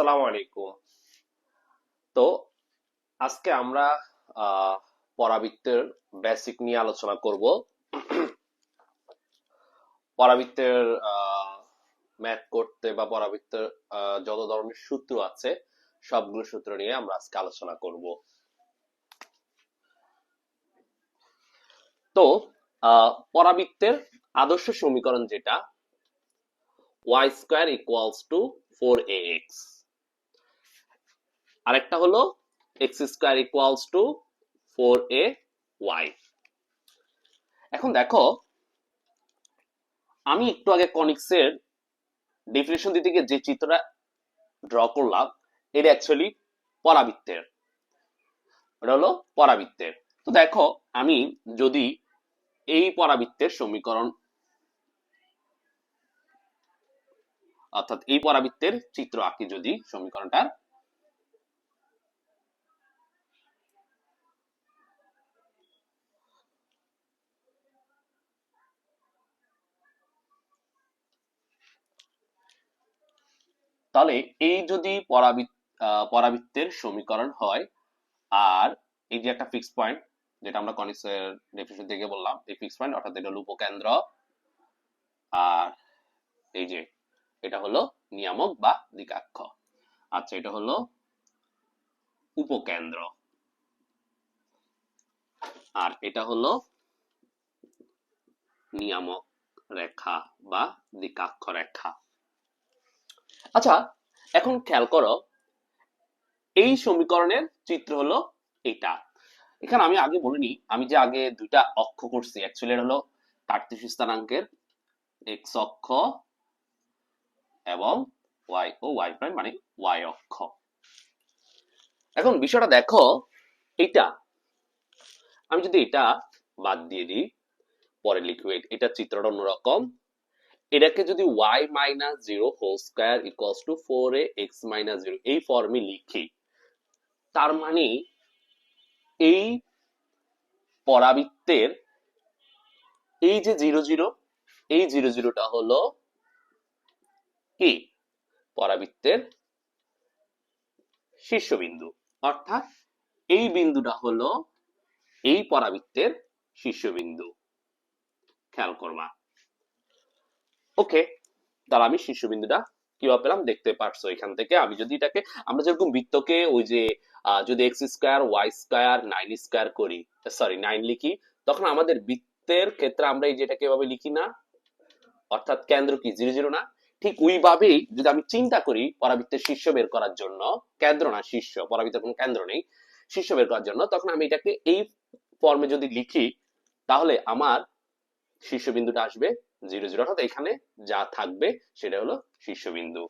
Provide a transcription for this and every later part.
আসসালামু আলাইকুম। তো আজকে আমরা পরাবৃত্তের বেসিক নিয়ে আলোচনা করব। পরাবৃত্তের ম্যাথ করতে বা পরাবৃত্তের যত ধরনের সূত্র আছে, সবগুলো সূত্র নিয়ে আমরা আজকে আলোচনা করব। তো পরাবৃত্তের আদর্শ সমীকরণ যেটা, y square equals to four a x আরেকটা হলো x square equals to four a y এখন দেখো, আমি একটু আগে কনিক্সের ডেফিনেশন দিতে গিয়ে যে চিত্রটা ড্র করলাম, এটা অ্যাকচুয়ালি পরাবৃত্তের। এটা হলো পরাবৃত্তের। তো দেখো, আমি যদি এই পরাবৃত্তের সমীকরণ অর্থাৎ এই পরাবৃত্তের চিত্র আঁকি যদি সমীকরণটার তাহলে এই যদি পরাবৃত্ত পরাবৃত্তের সমীকরণ হয়, আর এই যে একটা ফিক্স পয়েন্ট যেটা আমরা কনিক্সের ডেফিনেশন থেকে বললাম, এই ফিক্স পয়েন্ট অর্থাৎ এটা হলো উপকেন্দ্র আর এই যে এটা হলো নিয়ামক বা দিকাক্ষ আচ্ছা এটা হলো উপকেন্দ্র। আর এটা হলো নিয়ামক রেখা বা দিকাক্ষ রেখা। আচ্ছা এখন খেয়াল করো, এই সমীকরণের চিত্র হলো এটা এখানে আমি আগে বলিনি, আমি যে আগে দুইটা অক্ষ করছি অ্যাকচুয়ালি এটা হলো কার্তেশীয় স্থানাঙ্কের এক্স অক্ষ এবং ওয়াই ও ওয়াই প্রাইম মানে ওয়াই অক্ষ। এখন বিষয়টা দেখো এটা আমি যদি এটা বাদ দিয়ে দিই, পরে লিখবে, এটা চিত্রটা অন্যরকম। এটাকে যদি y minus zero whole square equals to four a x minus zero এই ফর্মে লিখি, তার মানে এই পরাবৃত্তের এই যে জিরো জিরো এই জিরো জিরোটা হলো কি? পরাবৃত্তের শীর্ষবিন্দু। অর্থাৎ এই বিন্দুটা হলো এই পরাবৃত্তের শীর্ষবিন্দু। খেয়াল করবা। ওকে তাহলে আমি শীর্ষবিন্দুটা কীভাবে পেলাম দেখতে পারছ এখান থেকে। আমি যদি এটাকে, আমরা যেরকম বৃত্তকে ওই যে যদি x square y square nine square করি সরি নাইন লিখি, তখন আমাদের বৃত্তের ক্ষেত্রে আমরা এই যেটাকে এভাবে লিখি না, অর্থাৎ কেন্দ্র কি জিরো জিরো না, ঠিক ওইভাবেই যদি আমি চিন্তা করি পরাবৃত্তের শীর্ষ বের করার জন্য, কেন্দ্র না, শীর্ষ, পরাবৃত্তের কোনো কেন্দ্র নেই, শীর্ষ বের করার জন্য, তখন আমি এটাকে এই ফর্মে যদি লিখি, তাহলে আমার শীর্ষবিন্দুটা আসবে জিরো জিরো অর্থাৎ এখানে যা থাকবে সেটা হলো শীর্ষবিন্দু।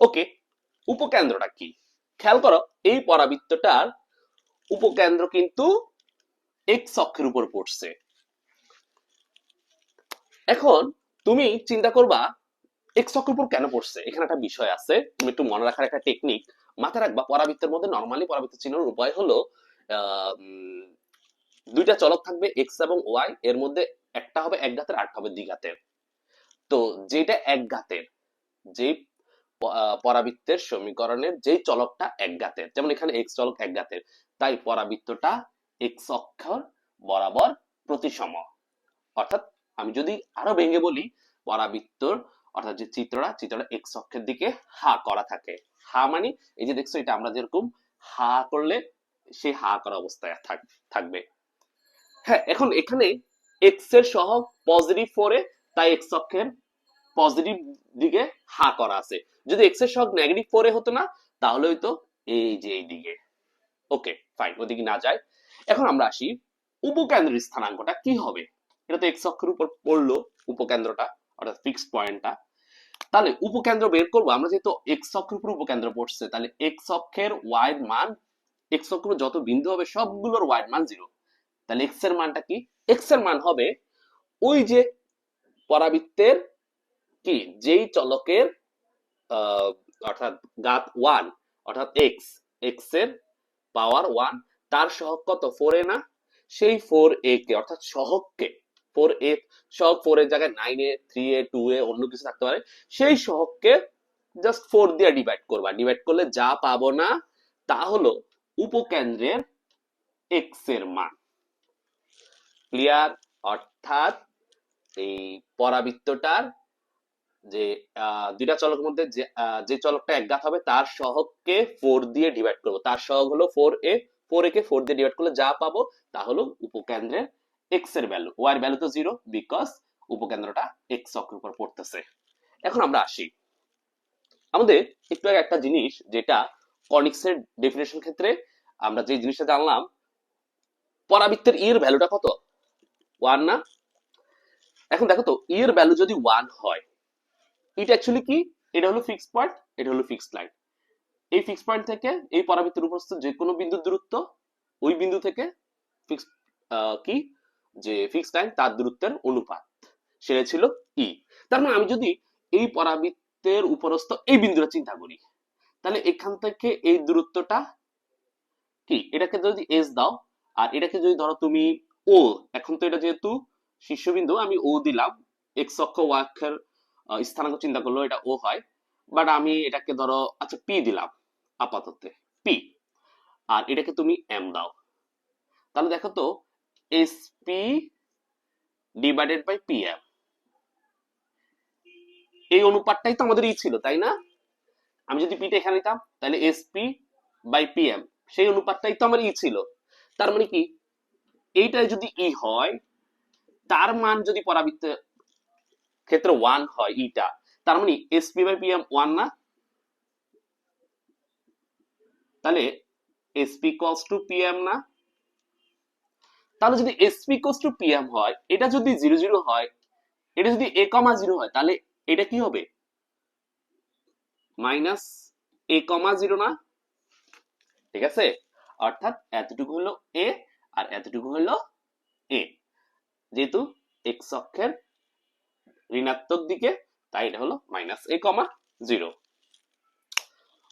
ওকে উপকেন্দ্রটা কি? খেয়াল করো, এই পরাবৃত্তটার উপকেন্দ্র কিন্তু এক্স অক্ষের উপর পড়ছে। এখন তুমি চিন্তা করবা এক্স অক্ষের উপর কেন পড়ছে? এখানে একটা বিষয় আছে, তুমি একটু মনে রাখার একটা টেকনিক মাথায় রাখবা, পরাবৃত্তের মধ্যে নর্মালি পরাবৃত্ত চিহ্নের উপায় হলো দুইটা চলক থাকবে এক্স এবং ওয়াই এর মধ্যে একটা হবে এক ঘাতের, আরেকটা হবে দ্বিঘাতের তো যেটা এক ঘাতের যে পরাবৃত্তের সমীকরণের যে চলকটা এক ঘাতের, যেমন এখানে এক্স চলক এক ঘাতের, তাই পরাবৃত্তটা এক্স অক্ষর বরাবর প্রতিসম। অর্থাৎ আমি যদি আরও ভেঙে বলি, পরাবৃত্তর, অর্থাৎ যে চিত্রটা চিত্রটা এক্স অক্ষের দিকে হা করা থাকে। হা মানে এই যে দেখছ, এটা আমরা যেরকম হা করলে সেই হা করা অবস্থায় থাক- থাকবে। হ্যাঁ এখন এখানে এক্সের সহগ পজিটিভ ফোরে তাই এক্স অক্ষের পজিটিভ দিকে হা করা আছে। যদি এক্সের সহগ নেগেটিভ ফোরে হতো না, তাহলে হয়তো এই যে এই দিকে। ওকে ফাইন ওদিকে না যায়। এখন আমরা আসি উপকেন্দ্রের স্থানাঙ্কটা, কি হবে? এটা তো এক্স অক্ষের উপর পড়ল, উপকেন্দ্রটা, অর্থাৎ ফিক্সড পয়েন্টটা তাহলে উপকেন্দ্র বের করব, আমরা যেহেতু এক্স অক্ষের উপর উপকেন্দ্র পড়ছে, তাহলে এক্স অক্ষের ওয়াই মান এক্স অক্ষের যত বিন্দু হবে, সবগুলোর ওয়াই মান জিরো তাহলে এক্সের মানটা কি? এক্সের মান হবে ওই যে পরাবৃত্তের কি? যেই চলকের অর্থাৎ গাত ওয়ান অর্থাৎ এক্স এক্সের পাওয়ার ওয়ান তার সহগ কত? ফোর এ না? সেই ফোর এ কে, অর্থাৎ সহগকে ফোর এ সহগ ফোর এর জায়গায় nine a three a two a অন্য কিছু থাকতে পারে। সেই সহগকে জাস্ট ফোর দিয়ে ডিভাইড করবা। ডিভাইড করলে যা পাবো না, তা হলো উপকেন্দ্রের এক্সের মান। ক্লিয়ার অর্থাৎ এই পরাবৃত্তটার যে দুইটা চলকের মধ্যে যে চলকটা একঘাত হবে তার সহগকে ফোর দিয়ে ডিভাইড করব। তার সহগ হলো ফোর এ ফোর এ কে ফোর দিয়ে ডিভাইড করলে যা পাবো তা হলো উপকেন্দ্রের এক্সের ভ্যালু ওয়াই এর ভ্যালু তো জিরো বিকজ উপকেন্দ্রটা এক্স অক্ষের উপর পড়তেছে। এখন আমরা আসি। আমাদের একটু আগে একটা জিনিস যেটা কনিক্সের ডেফিনেশন ক্ষেত্রে আমরা যে জিনিসটা জানলাম, পরাবৃত্তের ই এর ভ্যালুটা কত? ওয়ান না? এখন দেখো তো ই এর ভ্যালু যদি ওয়ান হয় এটা অ্যাকচুয়ালি কি? এটা হলো ফিক্স পয়েন্ট এটা হলো ফিক্সড লাইন এই ফিক্স পয়েন্ট থেকে এই পরাবৃত্তের উপস্থিত যে কোনো বিন্দুর দূরত্ব, ওই বিন্দু থেকে ফিক্স কি? যে ফিক্সড লাইন তার দূরত্বের অনুপাত। সেটা ছিল ই তার মানে আমি যদি এই পরাবৃত্তের উপরস্থ এই বিন্দুটা চিন্তা করি, তাহলে এখান থেকে এই দূরত্বটা কি? এটাকে যদি এস দাও, আর এটাকে যদি ধরো তুমি ও, এখন তো এটা যেহেতু শীর্ষবিন্দু, আমি ও দিলাম। এক্স অক্ষ ওয়াই অক্ষের স্থানাঙ্ক চিন্তা করলেও এটা ও হয়। বাট আমি এটাকে ধরো আচ্ছা পি দিলাম আপাতত পি আর এটাকে তুমি এম দাও। তাহলে দেখো তো S P divided by P M এই অনুপাতটাই তো আমাদের ই ছিল, তাই না? আমি যদি পিটা এখানে নিতাম, তাহলে S P by P M সেই অনুপাতটাই তো আমার ই ছিল। তার মানে কি? এইটাই যদি ই হয়, তার মান যদি পরাবৃত্তের ক্ষেত্রে ওয়ান হয় ইটা তার মানে এসপি বাই পিএম ওয়ান না? তাহলে এসপি কস টু পিএম না? তাহলে যদি এসপি কস টু পিএম হয়, এটা যদি জিরো জিরো হয়, এটা যদি এ কমা জিরো হয়, তাহলে এটা কি হবে? মাইনাস এ কমা জিরো না? ঠিক আছে? অর্থাৎ এতটুকু হলো এ আর এতটুকু হলো এ যেহেতু এক্স অক্ষের ঋণাত্মক দিকে, তাই এটা হলো minus A comma zero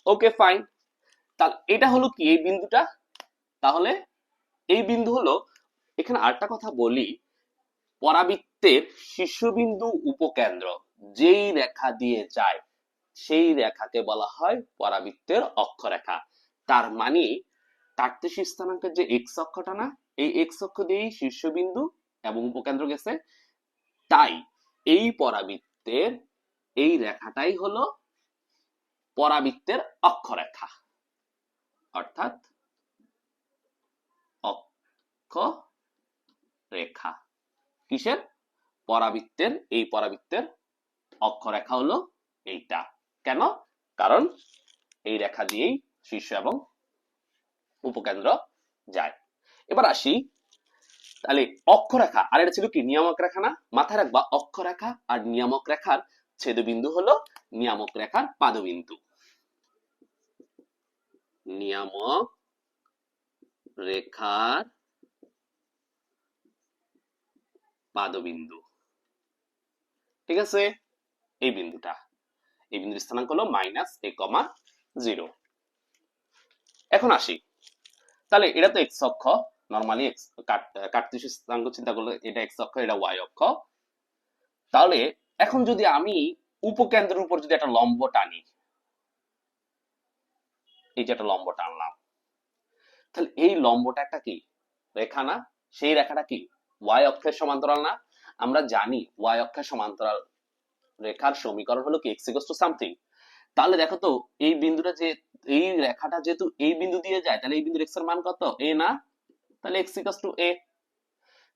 okay fine তাহলে এটা হলো কি এই বিন্দুটা? তাহলে এই বিন্দু হলো, এখানে আরেকটা কথা বলি, পরাবৃত্তের শীর্ষবিন্দু উপকেন্দ্র, যেই রেখা দিয়ে যায়, সেই রেখাকে বলা হয় পরাবৃত্তের অক্ষরেখা। তার মানে তার্তেশ স্থানাঙ্কের যে এক্স অক্ষটা না, এই এক্স অক্ষ দিয়েই শীর্ষবিন্দু এবং উপকেন্দ্র গেছে। তাই এই পরাবৃত্তের, এই রেখাটাই হলো পরাবৃত্তের অক্ষরেখা। অর্থাৎ অক্ষ রেখা কিসের? পরাবৃত্তের, এই পরাবৃত্তের অক্ষরেখা হলো এইটা। কেন? কারণ এই রেখা দিয়েই শীর্ষ এবং উপকেন্দ্র যায়। এবার আসি, তাহলে অক্ষরেখা, আর এটা ছিল কি নিয়ামক রেখা না? মাথায় রাখবা, অক্ষরেখা আর নিয়ামক রেখার ছেদবিন্দু হলো নিয়ামক রেখার পাদবিন্দু। নিয়ামক রেখার পাদবিন্দু। ঠিক আছে? এই বিন্দুটা। এই বিন্দুর স্থানাঙ্ক হলো মাইনাস এ কমা জিরো এখন আসি। তাহলে এটা তো এক্স অক্ষ। নর্মালি এক্স কার্তিস স্থানাঙ্ক চিন্তা করলে এটা এক্স অক্ষ, এটা ওয়াই অক্ষ। তাহলে এখন যদি আমি উপকেন্দ্রের উপর যদি একটা লম্ব টানি, এই যে একটা লম্ব টানলাম, তাহলে এই লম্বটা একটা কি? রেখা না? সেই রেখাটা কি? ওয়াই অক্ষের সমান্তরাল না? আমরা জানি ওয়াই অক্ষের সমান্তরাল রেখার সমীকরণ হলো কি? এক্স ইকুয়াল টু সামথিং তাহলে দেখো তো, এই বিন্দুটা যে এই রেখাটা যেহেতু এই বিন্দু দিয়ে যায়, তাহলে এই বিন্দুর এক্সের মান কত? এ না? তাহলে এক্স ইকুয়াল টু এ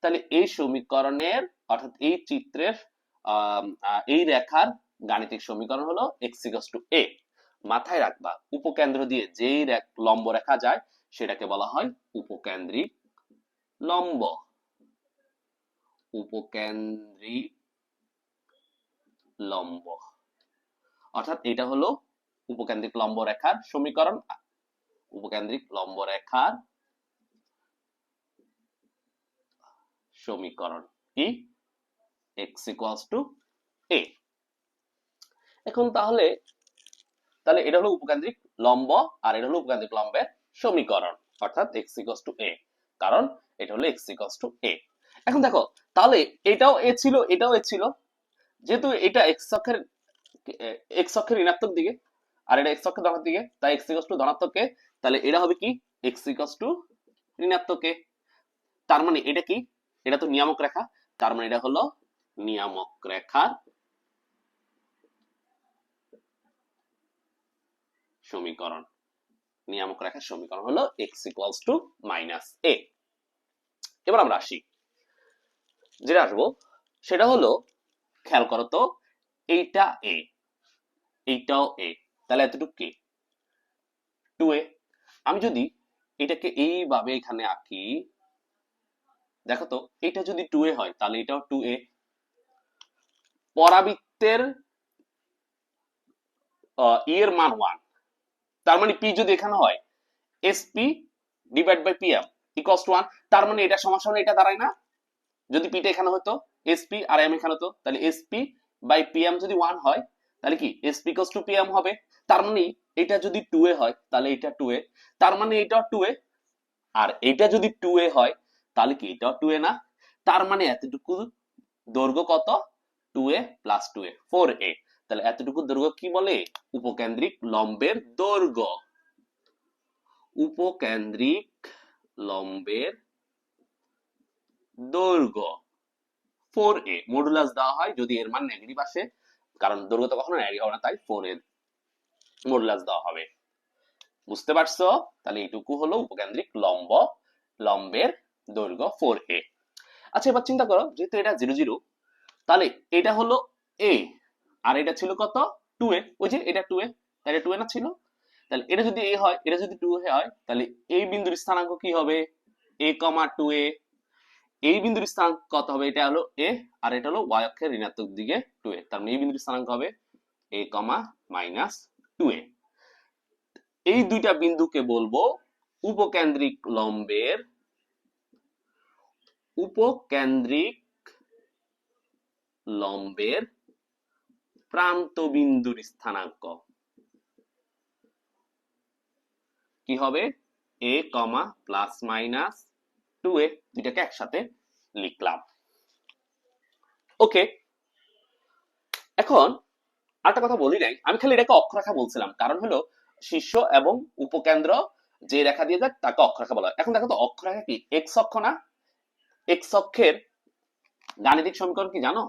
তাহলে এই সমীকরণের, অর্থাৎ এই চিত্রের এই রেখার গাণিতিক সমীকরণ হলো এক্স ইকুয়াল টু এ মাথায় রাখবা, উপকেন্দ্র দিয়ে যেই লম্ব রেখা যায়, সেটাকে বলা হয় উপকেন্দ্রিক লম্ব। উপকেন্দ্রিক লম্ব। অর্থাৎ এটা হলো উপকেন্দ্রিক লম্ব রেখার সমীকরণ উপকেন্দ্রিক লম্ব রেখার সমীকরণ কি? এক্স ইকুয়ালস টু এ এখন তাহলে তাহলে এটা হলো উপকেন্দ্রিক লম্ব আর এটা হলো উপকেন্দ্রিক লম্বের সমীকরণ, অর্থাৎ এক্স ইকুয়ালস টু এ কারণ এটা হলো এক্স ইকুয়ালস টু এ এখন দেখো, তাহলে এটাও এ ছিল, এটাও এ ছিল, যেহেতু এটা এক্স অক্ষের এক্স অক্ষের ঋণাত্মক দিকে আর এটা এক্স অক্ষের ধনাত্মক দিকে, তাই এক্স ইকস টু ধনাত্মককে তাহলে এটা হবে কি? এক্স ইকস টু ঋণাত্মকে তার মানে এটা কি? এটা তো নিয়ামক রেখা। তার মানে এটা হলো নিয়ামক রেখার সমীকরণ। নিয়ামক রেখার সমীকরণ হলো X equals to minus A এবার আমরা আসি। যেটা আসব, সেটা হলো, খেয়াল করো তো, এইটা এ এইটাও এ তাহলে এতটুকু কি? টু এ আমি যদি এটাকে এইভাবে এখানে আঁকি, দেখো তো, এটা যদি টু এ হয়, তাহলে এটাও টু এ পরাবৃত্তের ই এর মান ওয়ান তার মানে পি যদি এখানে হয় S P divide by P M equals to one তার মানে এটা হলে এটা দাঁড়ায় না। যদি পিটা এখানে হতো এসপি আর এম এখানে হতো, তাহলে এসপি বাই পিএম যদি ওয়ান হয়, তাহলে কি? এসপি কস টু পিএম হবে। তার মানে এটা যদি টু এ হয়, তাহলে এটা টু এ। তার মানে এটা টু এ। আর এটা যদি টু এ হয়, তাহলে কি এটাও টু এ না? তার মানে এতটুকু দৈর্ঘ্য কত? Two A plus two A. Four A. তাহলে এতটুকু দৈর্ঘ্য কি বলে? উপকেন্দ্রিক লম্বের দৈর্ঘ্য। উপকেন্দ্রিক লম্বের দৈর্ঘ্য। ফোর এ। মডুলাস দেওয়া হয় যদি এর মান নেগেটিভ আসে, কারণ দৈর্ঘ্য তো কখনো নেগেটিভ হবে না, তাই ফোর এর। মডুলাস দেওয়া হবে। বুঝতে পারছ? তাহলে এইটুকু হলো উপকেন্দ্রিক লম্ব, লম্বের দৈর্ঘ্য ফোর এ আচ্ছা এবার চিন্তা করো, যেহেতু এটা জিরো জিরো তাহলে এটা হলো এ আর এটা ছিল কত? টু এ ওই যে এটা টু এ এটা টু এ না ছিল? তাহলে এটা যদি এ হয়, এটা যদি টু এ হয়, তাহলে এই বিন্দুর স্থানাঙ্ক কি হবে? এ কমা টু এ এই বিন্দুর স্থানাঙ্ক কত হবে? এটা হলো এ আর এটা হলো ওয়াই অক্ষের ঋণাত্মক দিকে টু এ তার মানে এই বিন্দুর স্থানাঙ্ক হবে এ কমা মাইনাস টু এ এই দুইটা বিন্দুকে বলব উপকেন্দ্রিক লম্বের উপকেন্দ্রিক লম্বের প্রান্ত বিন্দুর স্থানাঙ্ক। কি হবে? A comma plus minus two A দুইটাকে একসাথে লিখলাম। ওকে এখন আরেকটা কথা বলি নাই, আমি খালি এটাকে অক্ষরেখা বলছিলাম। কারণ হলো, শীর্ষ এবং উপকেন্দ্র যে রেখা দিয়ে যায়, তাকে অক্ষরেখা বলা হয়। এখন দেখো তো, অক্ষরেখা কি? এক্স অক্ষ না? এক্স অক্ষের গাণিতিক সমীকরণ কি জানো?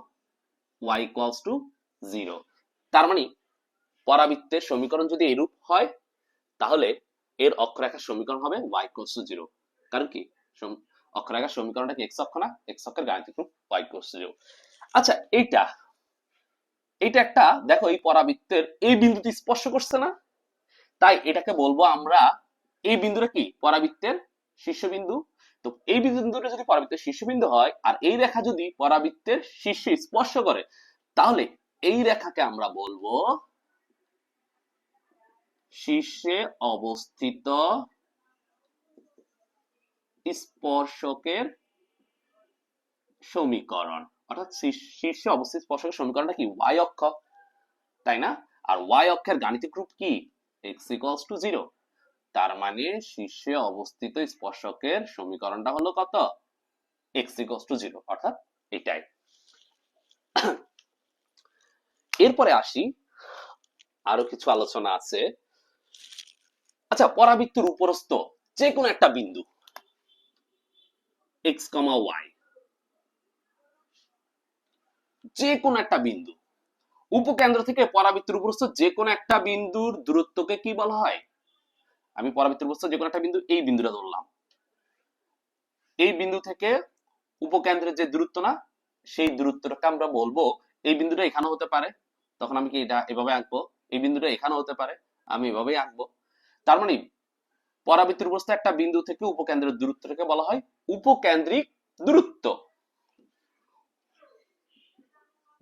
Y ইকুয়ালস টু জিরো তার মানে পরাবৃত্তের সমীকরণ যদি এরূপ হয়, তাহলে এর অক্ষরেখার সমীকরণ হবে y ইকুয়ালস টু জিরো কারণ কি? অক্ষরেখার সমীকরণটা কি এক্স অক্ষ না? এক্স অক্ষের গাণিতিক রূপ y ইকুয়ালস টু জিরো আচ্ছা এইটা এইটা একটা, দেখো, এই পরাবৃত্তের এই বিন্দুটি স্পর্শ করছে না। তাই এটাকে বলব আমরা এই বিন্দুটা কি? পরাবৃত্তের শীর্ষবিন্দু। তো এই বিন্দুটা যদি পরাবৃত্তের শীর্ষবিন্দু হয়, আর এই রেখা যদি পরাবৃত্তের শীর্ষে স্পর্শ করে, তাহলে এই রেখাকে আমরা বলব শীর্ষে অবস্থিত স্পর্শকের সমীকরণ। অর্থাৎ শীর্ষে অবস্থিত স্পর্শকের সমীকরণটা কি? y অক্ষ। তাই না? আর y অক্ষের গাণিতিক রূপ কি? x ইকুয়ালস টু জিরো তার মানে শীর্ষে অবস্থিত স্পর্শকের সমীকরণটা হলো কত? x ইকুয়ালস টু জিরো অর্থাৎ এটাই। এরপরে আসি। আরও কিছু আলোচনা আছে। আচ্ছা পরাবৃত্তের উপরস্থ যে কোনো একটা বিন্দু। এক্স কমা y যে কোনো একটা বিন্দু। উপকেন্দ্র থেকে পরাবৃত্তের উপরস্থ যে কোনো একটা বিন্দুর দূরত্বকে কি বলা হয়? আমি পরাবৃত্তের উপরস্থ যে কোনো একটা বিন্দু এই বিন্দুটা ধরলাম। এই বিন্দু থেকে উপকেন্দ্রের যে দূরত্ব না, সেই দূরত্বটাকে আমরা বলব এই বিন্দুটা এখানে হতে পারে। তখন আমি কি এটা এভাবে আঁকবো? এই বিন্দুটা এখানে হতে পারে। আমি এভাবেই আঁকবো। তার মানে পরাবৃত্তের উপরস্থ একটা বিন্দু থেকে উপকেন্দ্রের দূরত্বটাকে বলা হয় উপকেন্দ্রিক দূরত্ব।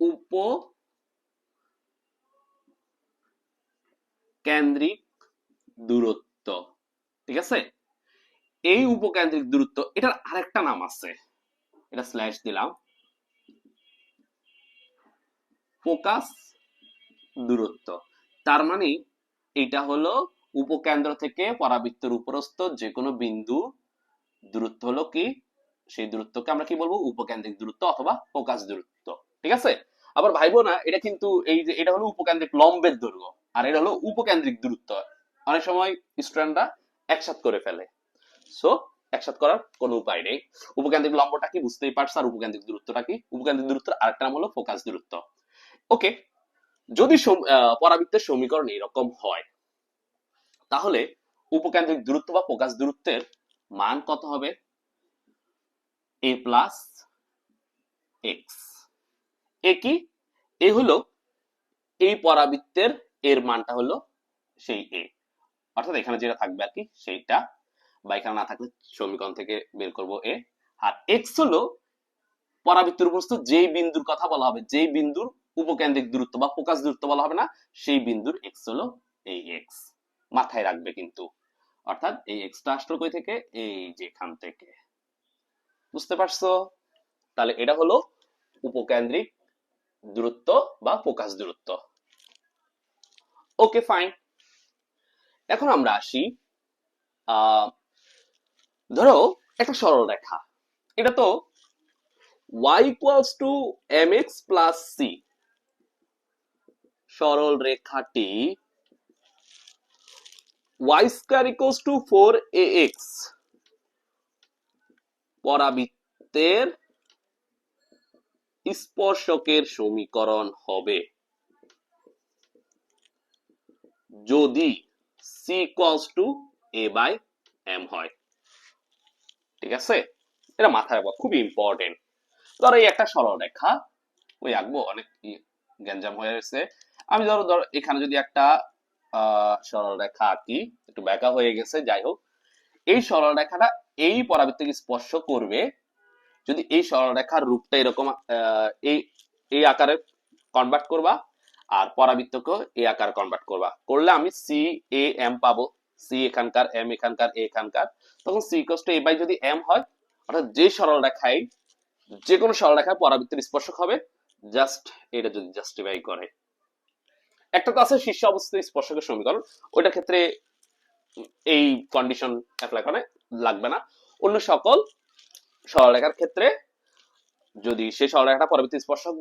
উপ কেন্দ্রিক দূরত্ব ঠিক আছে? এই উপকেন্দ্রিক দূরত্ব এটার আরেকটা নাম আছে। এটা স্ল্যাশ দিলাম। ফোকাস দূরত্ব। তার মানে এটা হলো উপকেন্দ্র থেকে পরাবৃত্তের উপরস্থ যে কোনো বিন্দু। দূরত্ব হলো কি? সেই দূরত্বকে আমরা কি বলব? উপকেন্দ্রিক দূরত্ব অথবা ফোকাস দূরত্ব। ঠিক আছে? আবার ভাইবো না, এটা কিন্তু এই যে, এটা হলো উপকেন্দ্রিক লম্বের দৈর্ঘ্য, আর এটা হলো উপকেন্দ্রিক দূরত্ব। অনেক সময় স্টুডেন্টরা একসাথ করে ফেলে। সো একসাথ করার কোনো উপায় নেই। উপকেন্দ্রিক লম্বটা কি বুঝতেই পারছ, আর উপকেন্দ্রিক দূরত্বটা কি? উপকেন্দ্রিক দূরত্বের আরেকটা নাম হলো ফোকাস দূরত্ব। ওকে যদি পরাবৃত্তের সমীকরণ এরকম হয়, তাহলে উপকেন্দ্রিক দূরত্ব বা ফোকাস দূরত্বের মান কত হবে? এ প্লাস এক্স এ কি? এ হলো এই পরাবৃত্তের এর মানটা হলো সেই এ অর্থাৎ এখানে যেটা থাকবে আর কি, সেইটা। বা এখানে না থাকলে সমীকরণ থেকে বের করব এ আর এক্স হলো পরাবৃত্তের উপস্থিত যেই বিন্দুর কথা বলা হবে, যেই বিন্দুর উপকেন্দ্রিক দূরত্ব বা ফোকাস দূরত্ব বলা হবে না, সেই বিন্দুর এক্স হলো এই এক্স মাথায় রাখবে কিন্তু। অর্থাৎ এই এক্সটা আসলো কই থেকে? এই যে এখান থেকে। বুঝতে পারছ? তাহলে এটা হলো উপকেন্দ্রিক দূরত্ব বা ফোকাস দূরত্ব ওকে, ফাইন। এখন আমরা আসি ধরো একটা সরল রেখা। এটা তো y equals to M X plus C সরল রেখাটি y square equals to four A X পরাবৃত্তের স্পর্শকের সমীকরণ হবে। যদি C equals to A by M হয়। ঠিক আছে? এটা মাথায় রাখব খুবই ইম্পর্টেন্ট ধরো এই একটা সরল রেখা ওই আঁকবো অনেক গ্যাঞ্জাম হয়ে গেছে। আমি ধরো ধরো এখানে যদি একটা আহ, সরল আঁকি একটু ব্যাকা হয়ে গেছে যাই হোক। এই সরল রেখাটা এই পরাবৃত্তিকে স্পর্শ করবে যদি এই সরল রেখার রূপটা এরকম এই এই আকারে কনভার্ট করবা আর পরাবৃত্তকেও এই আকার কনভার্ট করবা। করলে আমি সি এ এম পাবো। সি এখানকার এম এখানকার এ এখানকার। তখন সি কষ্ট এ বাই যদি এম হয়, অর্থাৎ যে সরল রেখায় যে কোনো সরল রেখায় পরাবৃত্তের স্পর্শক হবে জাস্ট এটা যদি জাস্টিফাই করে। একটা তো আছে শীর্ষ অবস্থিত স্পর্শকের সমীকরণ ওইটার ক্ষেত্রে এই কন্ডিশন অ্যাপ্লাই করে, লাগবে না। অন্য সকল সরলরেখার ক্ষেত্রে যদি সেই সরলরেখাটা পরবর্তী স্পর্শক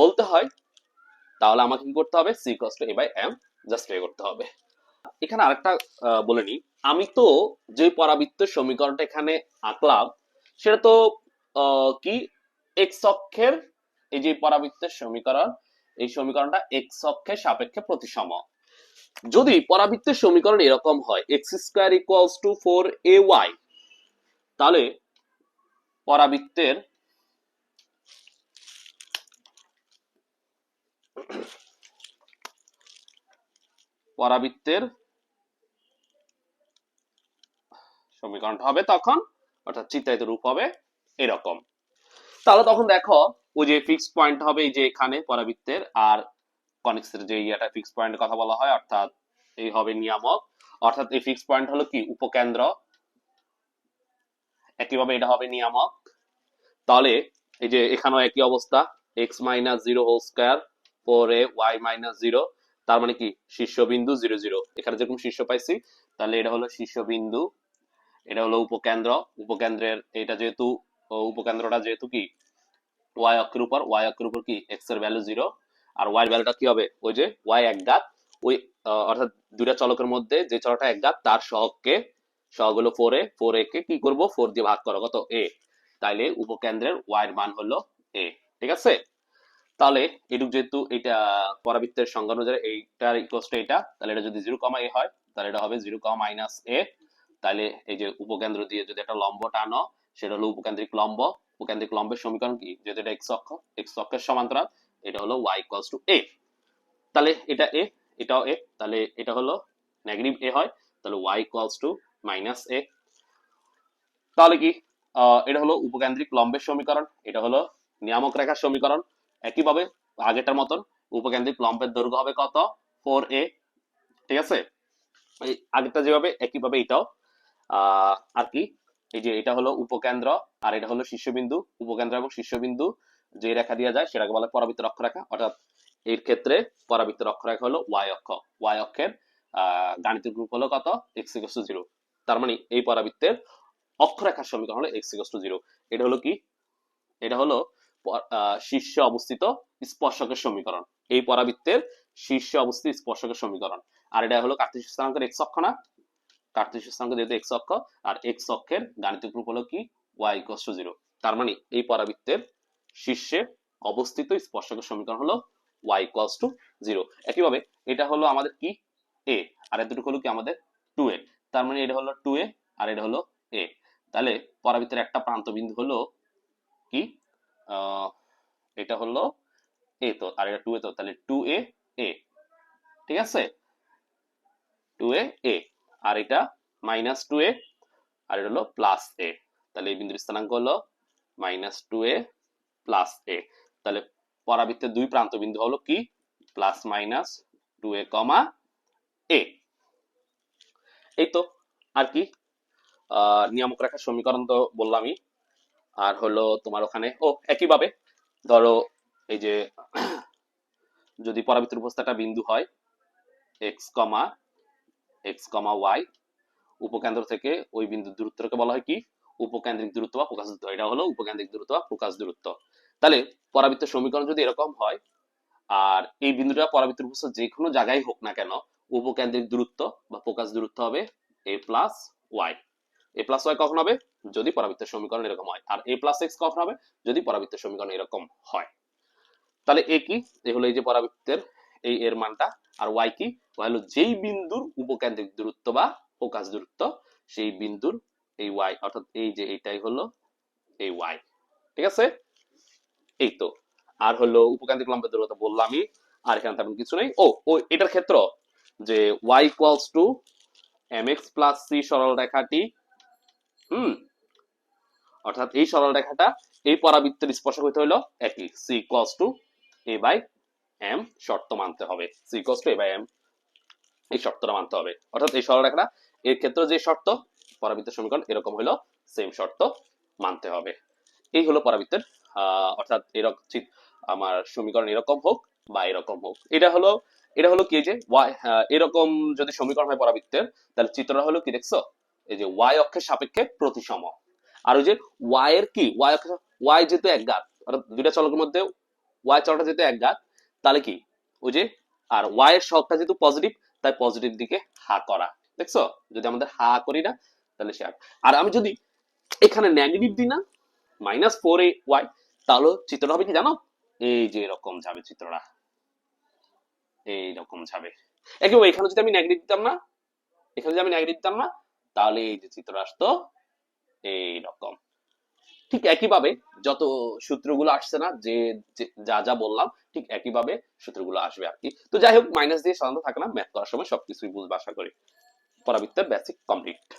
বলতে হয়, তাহলে আমাকে কি করতে হবে? C cost A by M justify করতে হবে। এখানে আরেকটা বলে নিই। আমি তো যে পরাবৃত্তের সমীকরণটা এখানে আঁকলাম, সেটা তো কি? এক্স অক্ষের এই যে পরাবৃত্তের সমীকরণ, এই সমীকরণটা এক্স অক্ষের সাপেক্ষে প্রতিসম। যদি পরাবৃত্তের সমীকরণ এরকম হয় X square equals to four A Y তাহলে পরাবৃত্তের পরাবৃত্তের সমীকরণটা হবে তখন, অর্থাৎ চিত্রায়িত রূপ হবে এরকম। তাহলে তখন দেখো ওই যে ফিক্সড পয়েন্ট হবে এই যে এখানে পরাবৃত্তের, আর কনিক্সের যে ইয়াটা ফিক্স পয়েন্টের কথা বলা হয়, অর্থাৎ এই হবে নিয়ামক। অর্থাৎ এই ফিক্স পয়েন্ট হলো কি? উপকেন্দ্র। একইভাবে এটা হবে নিয়ামক? তাহলে এই যে এখানেও একই অবস্থা X minus zero whole square A Y minus zero তার মানে কি? শীর্ষবিন্দু জিরো জিরো এখানে যেরকম শীর্ষ পাইছি, তাহলে এটা হলো শীর্ষবিন্দু, এটা হলো উপকেন্দ্র। উপকেন্দ্রের এটা যেহেতু উপকেন্দ্রটা যেহেতু কি? ওয়াই অক্ষের উপর ওয়াই অক্ষের উপর কি? এক্সের ভ্যালু জিরো আর ওয়াই ভ্যালুটা কি হবে? ওই যে ওয়াই এক গাত ওই অর্থাৎ দুইটা চলকের মধ্যে যে চলকটা এক গাত তার সহগকে সহগ হলো ফোর এ ফোর এ কে কি করব? ফোর দিয়ে ভাগ করো, কত? এ তাইলে উপকেন্দ্রের ওয়াই এর মান হলো এ ঠিক আছে? তাহলে এটুক যেহেতু এটা পরাবৃত্তের সংজ্ঞা অনুযায়ী এইটার ইকোয়াস টু এটা, তাহলে এটা যদি জিরো কমা এ হয়, তাহলে এটা হবে জিরো কমা মাইনাস এ তাহলে এই যে উপকেন্দ্র দিয়ে যদি একটা লম্ব টানো, সেটা হলো উপকেন্দ্রিক লম্ব। উপকেন্দ্রিক লম্বের সমীকরণ কি? যেহেতু এটা এক্স অক্ষ এক্স অক্ষের সমান্তরাল, এটা হলো ওয়াই ইকুয়ালস টু এ তাহলে এটা এ এটাও এ তাহলে এটা হলো নেগেটিভ এ হয়, তাহলে Y equals to minus A তাহলে কি? এটা হলো উপকেন্দ্রিক লম্বের সমীকরণ, এটা হলো নিয়ামক রেখার সমীকরণ। একইভাবে আগেটার মতন উপকেন্দ্রিক লম্বের দৈর্ঘ্য হবে কত? ফোর এ ঠিক আছে? আগেরটা যেভাবে, একইভাবে এটাও। আর কি? এই যে এটা হলো উপকেন্দ্র, আর এটা হলো শীর্ষবিন্দু, উপকেন্দ্র এবং শীর্ষবিন্দু। যে রেখা দেওয়া যায়, সেটাকে বলে পরাবৃত্ত অক্ষরেখা অর্থাৎ এর ক্ষেত্রে পরাবৃত্ত অক্ষরেখা হলো ওয়াই অক্ষ। ওয়াই অক্ষের গাণিতিক রূপ হলো কত? এক্স ইকস জিরো তার মানে এই পরাবৃত্তের অক্ষরেখার সমীকরণ হলো এক্স ইকস টু জিরো এটা হলো কি? এটা হলো শীর্ষে অবস্থিত স্পর্শকের সমীকরণ। এই পরাবৃত্তের শীর্ষে অবস্থিত স্পর্শকের সমীকরণ। আর এটা হলো কার্তেশীয় স্থানাঙ্কের এক্স অক্ষ না? কার্তেশীয় স্থানাঙ্ক যেহেতু এক্স অক্ষ, আর এক্স অক্ষের গাণিতিক রূপ হলো কি? ওয়াই ইকুয়াল টু জিরো তার মানে এই পরাবৃত্তের শীর্ষে অবস্থিত স্পর্শকের সমীকরণ হলো ওয়াই ইকুয়ালস টু জিরো একইভাবে এটা হলো আমাদের কি? এ আর এত হলো কি? আমাদের টু এ তার মানে এটা হলো টু এ আর এটা হলো এ তাহলে পরাবৃত্তের একটা প্রান্ত বিন্দু হলো কি? এটা হলো এ তো, আর এটা টু এ তো, তাহলে টু এ এ ঠিক আছে? টু এ এ আর এটা মাইনাস টু এ আর এটা হলো প্লাস এ তাহলে এই বিন্দুর স্থানাঙ্ক হলো minus two A plus A তাহলে পরাবৃত্তের দুই প্রান্ত বিন্দু হলো কি? Plus minus two A comma A এই তো আর কি আহ, নিয়ামক রেখার সমীকরণ তো বললামই। আর হলো তোমার ওখানে ও একইভাবে ধরো এই যে যদি পরাবৃত্তের উপস্থাটা বিন্দু হয় X comma X comma Y উপকেন্দ্র থেকে ওই বিন্দুর দূরত্বকে বলা হয় কি? উপকেন্দ্রিক দূরত্ব বা প্রকাশ দূরত্ব। এটা হলো উপকেন্দ্রিক দূরত্ব বা প্রকাশ দূরত্ব। তাহলে পরাবৃত্তের সমীকরণ যদি এরকম হয় আর এই বিন্দুটা পরাবৃত্তের উপস্থিত যে কোনো জায়গায় হোক না কেন উপকেন্দ্রিক দূরত্ব বা প্রকাশ দূরত্ব হবে A plus Y A plus Y কখন হবে? যদি পরাবৃত্তের সমীকরণ এরকম হয়। আর এ প্লাস এক্স কখন হবে? যদি পরাবৃত্তের সমীকরণ এরকম হয়। তাহলে এ কি? এ হলো এই যে পরাবৃত্তের এই এর মানটা। আর ওয়াই কি? ওয়াই হলো যেই বিন্দুর উপকেন্দ্রিক দূরত্ব বা প্রকাশ দূরত্ব, সেই বিন্দুর এই ওয়াই অর্থাৎ এই যে এইটাই হলো এই ওয়াই ঠিক আছে? এই তো। আর হলো উপকেন্দ্রিক লম্বের দূরত্ব বললামই। আর এখানে তেমন কিছু নেই। ও ও, এটার ক্ষেত্র যে Y equals to M X plus C সরল রেখাটি, হুম, অর্থাৎ এই সরল রেখাটা এই পরাবৃত্তের স্পর্শক হইতে হলো একই। C equals to A by M শর্ত মানতে হবে। C equals to A by M এই শর্তটা মানতে হবে। অর্থাৎ এই সরল রেখাটা এর ক্ষেত্রে যে শর্ত, পরাবৃত্তের সমীকরণ এরকম হলো সেম শর্ত মানতে হবে। এই হলো পরাবৃত্তের অর্থাৎ এরকম আমার সমীকরণ এরকম হোক বা এরকম হোক। এটা হলো এটা হলো কি যে ওয়াই এরকম যদি সমীকরণ হয় পরাবৃত্তের, তাহলে চিত্রটা হলো কি দেখছ? এই যে ওয়াই অক্ষের সাপেক্ষে প্রতিসম। আর ওই যে ওয়াই এর কি? ওয়াই অক্ষ ওয়াই যেহেতু এক ঘাত অর্থাৎ দুইটা চলকের মধ্যে ওয়াই চলটা যেহেতু এক ঘাত তাহলে কি? ওই যে, আর ওয়াই এর সবটা যেহেতু পজিটিভ তাই পজিটিভ দিকে হা করা। দেখছ? যদি আমাদের হা করি না, তাহলে সে আর আমি যদি এখানে নেগেটিভ দিই না মাইনাস ফোর এ ওয়াই তাহলে চিত্রটা হবে কি জানো? এই যে এরকম যাবে চিত্রটা। এইরকম যাবে। একেবারে এখানে যদি আমি নেগেটিভ দিতাম না, এখানে যদি আমি নেগেটিভ দিতাম না, তাহলে এই যে চিত্র আসতো এইরকম ঠিক একইভাবে যত সূত্রগুলো আসছে না, যে, যে- যা বললাম, ঠিক একইভাবে সূত্রগুলো আসবে আর কি। তো যাই হোক মাইনাস দিয়ে সাধারণত থাকে না ম্যাথ করার সময় সবকিছুই বুঝবে, আশা করি। পরাবৃত্তের বেসিক কমপ্লিট